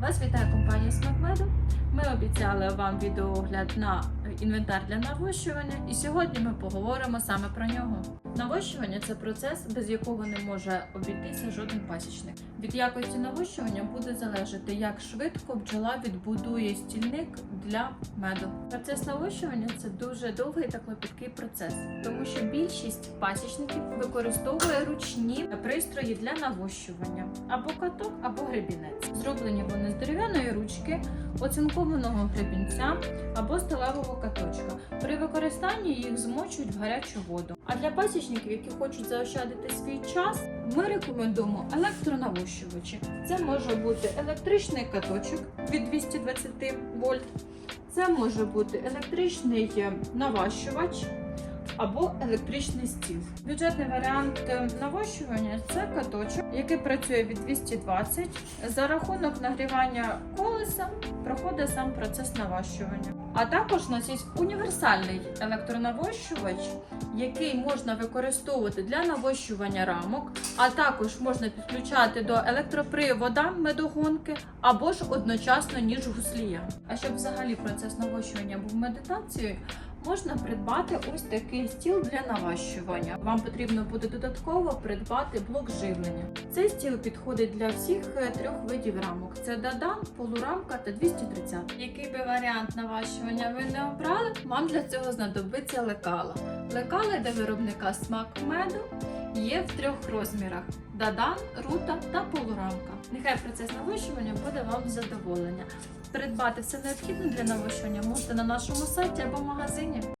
Вас вітає компанія Смакмеду. Ми обіцяли вам відеоогляд на інвентар для навощування, і сьогодні ми поговоримо саме про нього. Навощування це процес, без якого не може обійтися жоден пасічник. Від якості навощування буде залежати, як швидко бджола відбудує стільник для меду. Процес навощування це дуже довгий та клопіткий процес, тому що більшість пасічників використовує ручні пристрої для навощування або каток, або гребінець. Зроблені вони з дерев'яної ручки, оцинкованого гребінця або сталевого каточка. При використанні їх змочують в гарячу воду. А для пасічників, які хочуть заощадити свій час, ми рекомендуємо електронавощувачі. Це може бути електричний каточок від 220 вольт. Це може бути електричний е, наващувач або електричний стіл. Бюджетний варіант е, навощування це каточок, який працює від 220. За рахунок нагрівання колеса проходить сам процес наващування. А також у нас є універсальний електронавощувач, який можна використовувати для навощування рамок, а також можна підключати до електропривода медогонки або ж одночасно ніж гуслія. А щоб взагалі процес навощування був медитацією, можна придбати ось такий стіл для наващування. Вам потрібно буде додатково придбати блок живлення. Цей стіл підходить для всіх е, трьох видів рамок: це Дадан, полурамка та 230. Який би варіант наващування ви не обрали, вам для цього знадобиться лекала. Лекала для виробника смак меду є в трьох розмірах: Дадан, рута та полурамка. Нехай процес навощування буде вам задоволення. Придбати все необхідне для навощування можете на нашому сайті або магазині.